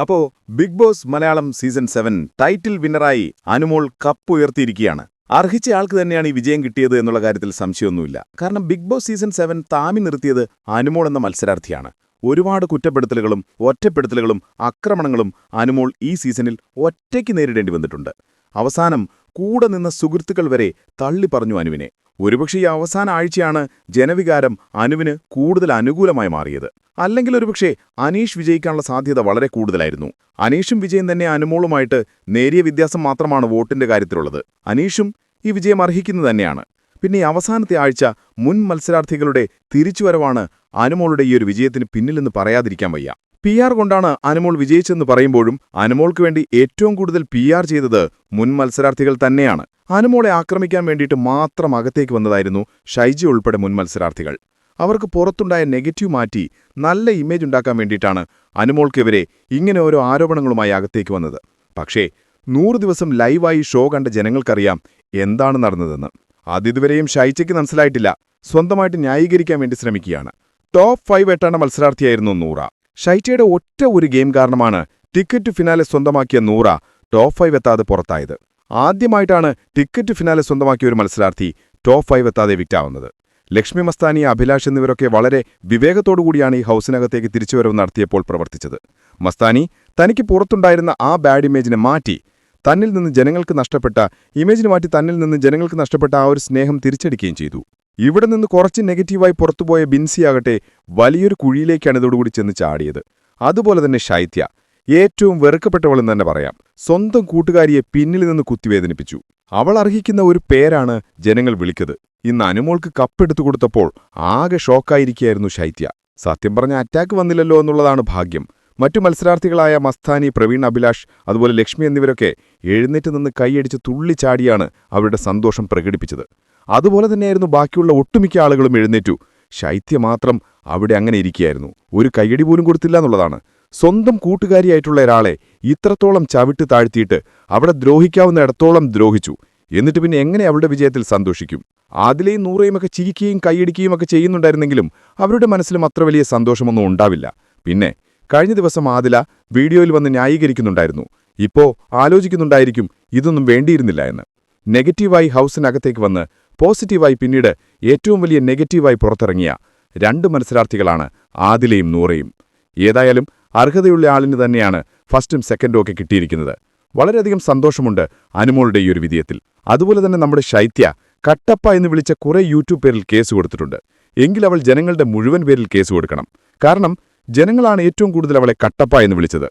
അപ്പോ Big Boss Malayalam season seven title വിന്നറായി Anumol cup ഉയർത്തിയിരിക്കുകയാണ് അർഹിച്ച ആൾക്ക് തന്നെയാണ് ഈ വിജയം കിട്ടിയത് എന്നുള്ള കാര്യത്തിൽ സംശയമൊന്നുമില്ല. കാരണം ബിഗ് ബോസ് സീസൺ സെവൻ താമി നിർത്തിയത് അനുമോൾ എന്ന മത്സരാർത്ഥിയാണ്. ഒരുപാട് കുറ്റപ്പെടുത്തലുകളും ഒറ്റപ്പെടുത്തലുകളും ആക്രമണങ്ങളും അനുമോൾ ഈ സീസണിൽ ഒറ്റയ്ക്ക് നേരിടേണ്ടി വന്നിട്ടുണ്ട്. അവസാനം കൂടെ നിന്ന സുഹൃത്തുക്കൾ വരെ തള്ളി പറഞ്ഞു അനുവിനെ. ഒരുപക്ഷെ ഈ അവസാന ആഴ്ചയാണ് ജനവികാരം അനുവിന് കൂടുതൽ അനുകൂലമായി മാറിയത്. അല്ലെങ്കിൽ ഒരുപക്ഷെ അനീഷ് വിജയിക്കാനുള്ള സാധ്യത വളരെ കൂടുതലായിരുന്നു. അനീഷും വിജയം തന്നെ അനുമോളുമായിട്ട് നേരിയ വ്യത്യാസം മാത്രമാണ് വോട്ടിന്റെ കാര്യത്തിലുള്ളത്. അനീഷും ഈ വിജയം അർഹിക്കുന്നത് തന്നെയാണ്. പിന്നെ അവസാനത്തെ ആഴ്ച മുൻ മത്സരാർത്ഥികളുടെ തിരിച്ചുവരവാണ് അനുമോളുടെ ഈ ഒരു വിജയത്തിന് പിന്നിലെന്ന് പറയാതിരിക്കാൻ വയ്യ. പി ആർ കൊണ്ടാണ് അനുമോൾ വിജയിച്ചെന്ന് പറയുമ്പോഴും അനുമോൾക്ക് വേണ്ടി ഏറ്റവും കൂടുതൽ പി ആർ ചെയ്തത് മുൻ മത്സരാർത്ഥികൾ തന്നെയാണ്. അനുമോളെ ആക്രമിക്കാൻ വേണ്ടിയിട്ട് മാത്രം അകത്തേക്ക് വന്നതായിരുന്നു ഷൈജി ഉൾപ്പെടെ മുൻ മത്സരാർത്ഥികൾ. അവർക്ക് പുറത്തുണ്ടായ നെഗറ്റീവ് മാറ്റി നല്ല ഇമേജ് ഉണ്ടാക്കാൻ വേണ്ടിയിട്ടാണ് അനുമോൾക്കെതിരെ ഇങ്ങനെ ഓരോ ആരോപണങ്ങളുമായി അകത്തേക്ക് വന്നത്. പക്ഷേ നൂറ് ദിവസം ലൈവായി ഷോ കണ്ട ജനങ്ങൾക്കറിയാം എന്താണ് നടന്നതെന്ന്. അതിതുവരെയും ഷൈജയ്ക്ക് മനസ്സിലായിട്ടില്ല. സ്വന്തമായിട്ട് ന്യായീകരിക്കാൻ വേണ്ടി ശ്രമിക്കുകയാണ്. ടോപ്പ് ഫൈവ് എട്ടാണ് മത്സരാർത്ഥിയായിരുന്നു നൂറ. ഷൈറ്റയുടെ ഒറ്റ ഒരു ഗെയിം കാരണമാണ് ടിക്കറ്റ് ഫിനാലെ സ്വന്തമാക്കിയ നൂറ ടോപ്പ് ഫൈവ് എത്താതെ പുറത്തായത്. ആദ്യമായിട്ടാണ് ടിക്കറ്റ് ഫിനാലെ സ്വന്തമാക്കിയ ഒരു മത്സരാർത്ഥി ടോപ്പ് ഫൈവ് എത്താതെ വിക്റ്റാവുന്നത്. ലക്ഷ്മി മസ്താനി അഭിലാഷ് എന്നിവരൊക്കെ വളരെ വിവേകത്തോടുകൂടിയാണ് ഈ ഹൗസിനകത്തേക്ക് തിരിച്ചുവരവ് നടത്തിയപ്പോൾ പ്രവർത്തിച്ചത്. മസ്താനി തനിക്ക് പുറത്തുണ്ടായിരുന്ന ആ ബാഡ് ഇമേജിനെ മാറ്റി തന്നിൽ നിന്ന് ജനങ്ങൾക്ക് നഷ്ടപ്പെട്ട ഇമേജിന് മാറ്റി തന്നിൽ നിന്ന് ജനങ്ങൾക്ക് നഷ്ടപ്പെട്ട ആ ഒരു സ്നേഹം തിരിച്ചടിക്കുകയും ചെയ്തു. ഇവിടെ നിന്ന് കുറച്ച് നെഗറ്റീവായി പുറത്തുപോയ ബിൻസിയാകട്ടെ വലിയൊരു കുഴിയിലേക്കാണ് ഇതോടുകൂടി ചെന്ന് ചാടിയത്. അതുപോലെ തന്നെ ശൈത്യ. ഏറ്റവും വെറുക്കപ്പെട്ടവളെന്ന് തന്നെ പറയാം. സ്വന്തം കൂട്ടുകാരിയെ പിന്നിൽ നിന്ന് കുത്തിവേദനിപ്പിച്ചു. അവൾ അർഹിക്കുന്ന ഒരു പേരാണ് ജനങ്ങൾ വിളിക്കത് ഇന്ന് അനുമോൾക്ക് കപ്പെടുത്തു കൊടുത്തപ്പോൾ ആകെ ഷോക്കായിരിക്കുകയായിരുന്നു ശൈത്യ. സത്യം പറഞ്ഞ അറ്റാക്ക് വന്നില്ലല്ലോ എന്നുള്ളതാണ് ഭാഗ്യം. മറ്റു മത്സരാർത്ഥികളായ മസ്താനി പ്രവീൺ അഭിലാഷ് അതുപോലെ ലക്ഷ്മി എന്നിവരൊക്കെ എഴുന്നേറ്റ് നിന്ന് കൈയടിച്ച് തുള്ളിച്ചാടിയാണ് അവരുടെ സന്തോഷം പ്രകടിപ്പിച്ചത്. അതുപോലെ തന്നെയായിരുന്നു ബാക്കിയുള്ള ഒട്ടുമിക്ക ആളുകളും എഴുന്നേറ്റു. ശൈത്യ മാത്രം അവിടെ അങ്ങനെ ഇരിക്കുകയായിരുന്നു. ഒരു കയ്യടി പോലും കൊടുത്തില്ല എന്നുള്ളതാണ്. സ്വന്തം കൂട്ടുകാരിയായിട്ടുള്ള ഒരാളെ ഇത്രത്തോളം ചവിട്ട് താഴ്ത്തിയിട്ട് അവിടെ ദ്രോഹിക്കാവുന്ന ഇടത്തോളം ദ്രോഹിച്ചു. എന്നിട്ട് പിന്നെ എങ്ങനെ അവളുടെ വിജയത്തിൽ സന്തോഷിക്കും? ആദിലെയും നൂറയുമൊക്കെ ചിരിക്കുകയും കൈയടിക്കുകയും ഒക്കെ ചെയ്യുന്നുണ്ടായിരുന്നെങ്കിലും അവരുടെ മനസ്സിലും അത്ര വലിയ സന്തോഷമൊന്നും ഉണ്ടാവില്ല. പിന്നെ കഴിഞ്ഞ ദിവസം ആദില വീഡിയോയിൽ വന്ന് ന്യായീകരിക്കുന്നുണ്ടായിരുന്നു. ഇപ്പോ ആലോചിക്കുന്നുണ്ടായിരിക്കും ഇതൊന്നും വേണ്ടിയിരുന്നില്ല എന്ന്. നെഗറ്റീവായി ഹൗസിനകത്തേക്ക് വന്ന് പോസിറ്റീവായി പിന്നീട് ഏറ്റവും വലിയ നെഗറ്റീവായി പുറത്തിറങ്ങിയ രണ്ട് മത്സരാർത്ഥികളാണ് ആദിലയും നൂറയും. ഏതായാലും അർഹതയുള്ള ആളിന് തന്നെയാണ് ഫസ്റ്റും സെക്കൻഡും ഒക്കെ കിട്ടിയിരിക്കുന്നത്. വളരെയധികം സന്തോഷമുണ്ട് അനുമോളുടെ ഈ ഒരു വിധയത്തിൽ അതുപോലെ തന്നെ നമ്മുടെ ശൈത്യ കട്ടപ്പ എന്ന് വിളിച്ച കുറേ യൂട്യൂബ് പേരിൽ കേസ് കൊടുത്തിട്ടുണ്ട്. എങ്കിൽ അവൾ ജനങ്ങളുടെ മുഴുവൻ പേരിൽ കേസ് കൊടുക്കണം. കാരണം ജനങ്ങളാണ് ഏറ്റവും കൂടുതൽ അവളെ കട്ടപ്പ എന്ന് വിളിച്ചത്.